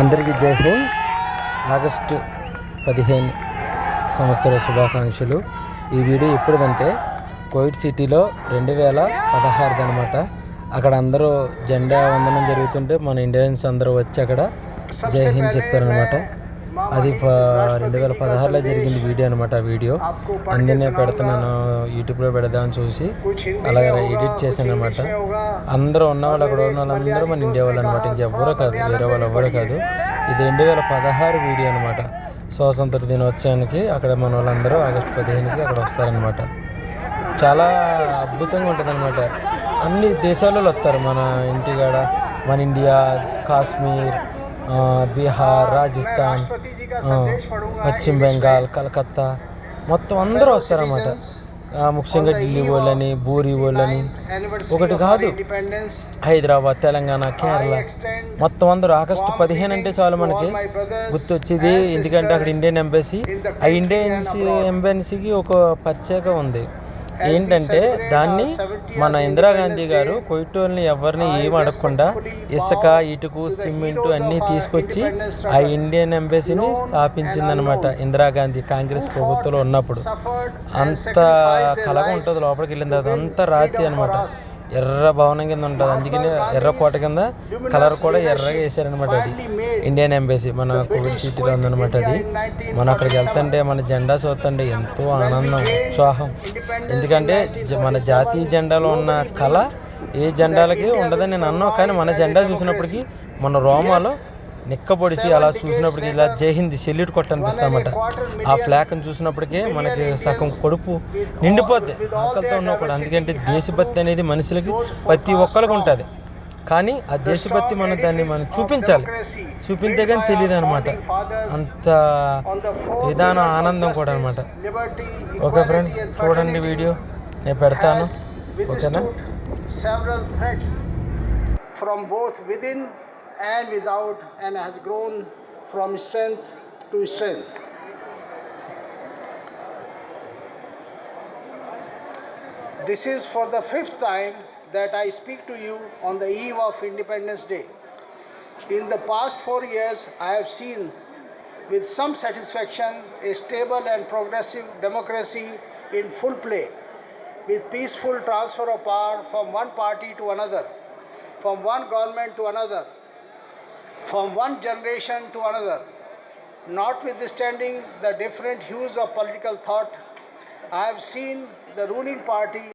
అందరికీ జై హింద్. ఆగస్టు పదిహేను సంవత్సర శుభాకాంక్షలు. ఈ వీడియో ఎప్పుడుదంటే కోవిడ్ సిటీలో రెండు వేల పదహారుది అనమాట అక్కడ అందరూ జెండా వందనం జరుగుతుంటే మన ఇండియన్స్ అందరూ వచ్చి అక్కడ జై హింద్ చెప్తారనమాట అది ప- రెండు వేల పదహారులో జరిగింది వీడియో అనమాట ఆ వీడియో. అందునే పెడుతున్నాను యూట్యూబ్లో పెడదామని చూసి అలాగే ఎడిట్ చేశాను అనమాట అందరూ ఉన్నవాళ్ళు అక్కడ ఉన్న వాళ్ళందరూ మన ఇండియా వాళ్ళు అనమాట ఇంకెవ్వరూ కాదు వేరే వాళ్ళు ఎవ్వరూ కాదు. ఇది రెండు వేల పదహారు వీడియో అనమాట స్వాతంత్ర దినోత్సవానికి అక్కడ మన వాళ్ళందరూ ఆగస్టు పదిహేనుకి అక్కడ వస్తారనమాట చాలా అద్భుతంగా ఉంటుంది అనమాట అన్ని దేశాలలో వస్తారు మన ఇంటికాడ మన ఇండియా కాశ్మీర్ బీహార్ రాజస్థాన్ పశ్చిమ బెంగాల్ కలకత్తా మొత్తం అందరూ వస్తారన్నమాట ముఖ్యంగా ఢిల్లీ వాళ్ళని బూరి వాళ్ళని. ఒకటి కాదు. హైదరాబాద్ తెలంగాణ కేరళ. మొత్తం అందరూ ఆగస్టు పదిహేను అంటే చాలు మనకి. గుర్తొచ్చేది ఎందుకంటే అక్కడ ఇండియన్ ఎంబసీ ఆ ఇండియన్ ఎంబసీకి ఒక ప్రత్యేక ఉంది. ఏంటంటే దాన్ని మన ఇందిరాగాంధీ గారు కొయిటోల్ని ఎవరిని ఏం అడగకుండా ఇసుక ఇటుకు సిమెంట్ అన్నీ తీసుకొచ్చి ఆ ఇండియన్ ఎంబసీని స్థాపించిందనమాట ఇందిరాగాంధీ కాంగ్రెస్ ప్రభుత్వంలో ఉన్నప్పుడు. అంత కలగా ఉంటుంది లోపలికి వెళ్ళిన తర్వాత అంతా రాతి అనమాట ఎర్ర భవనం కింద ఉంటుంది. అందుకని ఎర్ర కోట కింద కలర్ కూడా ఎర్రగా వేసారనమాట అది. ఇండియన్ ఎంబసీ మన కోవిడ్ సిటీలో ఉందన్నమాట అది. మనం అక్కడికి వెళ్తుంటే మన జెండా చూస్తుంటే ఎంతో ఆనందం ఉత్సాహం. ఎందుకంటే జ- మన జాతీయ జెండాలో ఉన్న కళ ఏ జెండాలకి ఉండదని నేను అన్నాను కానీ మన జెండా చూసినప్పటికీ మన రోమాలో నిక్కబొడిచి అలా చూసినప్పటికి ఇలా జై హింద్ సెల్యూట్ కొట్టనిపిస్తామట ఆ ఫ్లాగ్ని చూసినప్పటికే మనకి సగం కడుపు నిండిపోద్ది. ఆకలితో ఉన్నప్పుడు అందుకంటే దేశభక్తి అనేది మనుషులకి ప్రతి ఒక్కరికి ఉంటుంది. కానీ ఆ దేశభక్తి మనం దాన్ని మనం చూపించాలి. చూపించే కానీ తెలియదు అనమాట అంత విధానం ఆనందం కూడా అనమాట ఓకే ఫ్రెండ్స్ చూడండి వీడియో. నేను పెడతాను. ఓకేనా? from both within and without and has grown from strength to strength. This is for the fifth time that I speak to you on the eve of Independence Day. In the past four years, I have seen with some satisfaction a stable and progressive democracy in full play with peaceful transfer of power from one party to another, from one government to another, from one generation to another. Notwithstanding the different hues of political thought, I have seen the ruling party